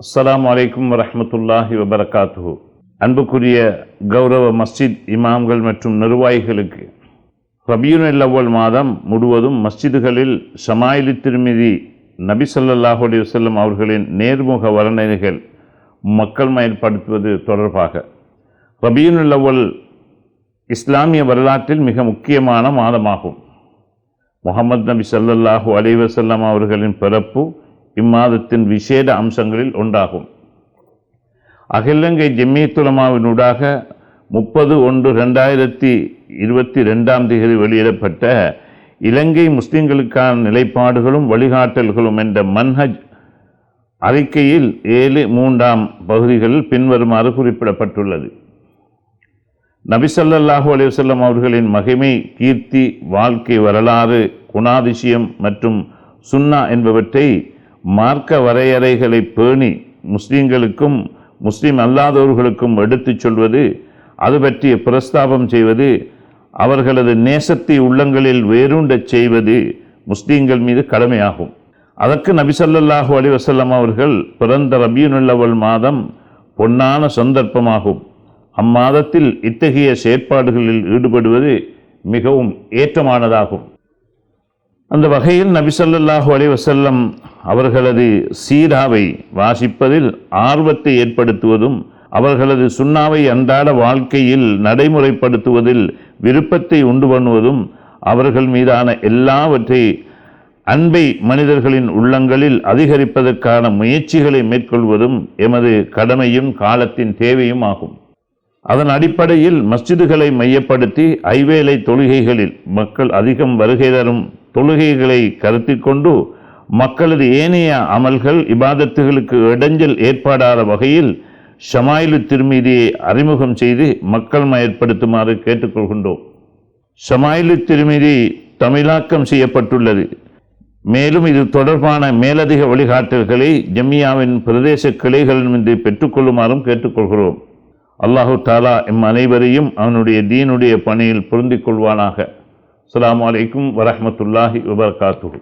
அஸ்லாம் வலைக்கம் வரமத்துல்லாஹி வபரகாத்து அன்புக்குரிய கௌரவ மஸ்ஜித் இமாம்கள் மற்றும் நிர்வாகிகளுக்கு ரபியுனல் அவ்வல் மாதம் முழுவதும் மஸ்ஜிதுகளில் ஷமாயிலி திருமிதி நபி ஸல்லல்லாஹு அலைஹி அவர்களின் நேர்முக வர்ணனைகள் மக்கள் மயன்படுத்துவது தொடர்பாக. ரபியுனல் அவ்வல் இஸ்லாமிய வரலாற்றில் மிக முக்கியமான மாதமாகும். முகமது நபி ஸல்லல்லாஹு அலி வசல்லாம் அவர்களின் பிறப்பு இம்மாதத்தின் விசேட அம்சங்களில் ஒன்றாகும். அகிலங்கை ஜெம்மியத்துலமாவினூடாக முப்பது ஒன்று ரெண்டாயிரத்தி இருபத்தி ரெண்டாம் தேதி வெளியிடப்பட்ட இலங்கை முஸ்லிம்களுக்கான நிலைப்பாடுகளும் வழிகாட்டல்களும் என்ற மன்ஹஜ் அறிக்கையில் ஏழு மூன்றாம் பகுதிகளில் பின்வருமாறு குறிப்பிடப்பட்டுள்ளது. நபிசல்லாஹூ அலிவசல்லம் அவர்களின் மகிமை கீர்த்தி வாழ்க்கை வரலாறு குணாதிசயம் மற்றும் சுன்னா என்பவற்றை மார்க்க வரையறைகளை பேணி முஸ்லீம்களுக்கும் முஸ்லீம் அல்லாதவர்களுக்கும் எடுத்துச் சொல்வது அது பற்றிய பிரஸ்தாபம் செய்வது அவர்களது நேசத்தை உள்ளங்களில் வேரூண்டச் செய்வது முஸ்லீம்கள் மீது கடமையாகும். அதற்கு நபிசல்லாஹு அலி வசல்லம் அவர்கள் பிறந்த ரபியுனுள்ளவள் மாதம் பொன்னான சந்தர்ப்பமாகும். அம்மாதத்தில் இத்தகைய செயற்பாடுகளில் ஈடுபடுவது மிகவும் ஏற்றமானதாகும். அந்த வகையில் நபிசல்லாஹு அலி வசல்லம் அவர்களது சீராவை வாசிப்பதில் ஆர்வத்தை ஏற்படுத்துவதும் அவர்களது சுண்ணாவை அன்றாட வாழ்க்கையில் நடைமுறைப்படுத்துவதில் விருப்பத்தை உண்டு பண்ணுவதும் அவர்கள் மீதான எல்லாவற்றை அன்பை மனிதர்களின் உள்ளங்களில் அதிகரிப்பதற்கான முயற்சிகளை மேற்கொள்வதும் எமது கடமையும் காலத்தின் தேவையும் ஆகும். அதன் அடிப்படையில் மஸ்ஜிதுகளை மையப்படுத்தி ஐவேளை தொழுகைகளில் மக்கள் அதிகம் வருகை தரும் தொழுகைகளை கருத்தில் கொண்டு மக்களது ஏனைய அமல்கள் இபாதத்துகளுக்கு இடைஞ்சல் ஏற்படாத வகையில் ஷமாயிலு திருமீதியை அறிமுகம் செய்து மக்கள் ஏற்படுத்துமாறு கேட்டுக்கொள்கின்றோம். ஷமாயிலு திருமீதி தமிழாக்கம் செய்யப்பட்டுள்ளது. மேலும் இது தொடர்பான மேலதிக வழிகாட்டல்களை ஜம்மியாவின் பிரதேச கிளைகளிலிருந்து பெற்றுக்கொள்ளுமாறும் கேட்டுக்கொள்கிறோம். அல்லாஹு தாலா எம் அனைவரையும் அவனுடைய தீனுடைய பணியில் பொருந்திக் கொள்வானாக. அலாம் அலைக்கும் வரஹ்மத்துல்லாஹி வபரகாத்துஹு.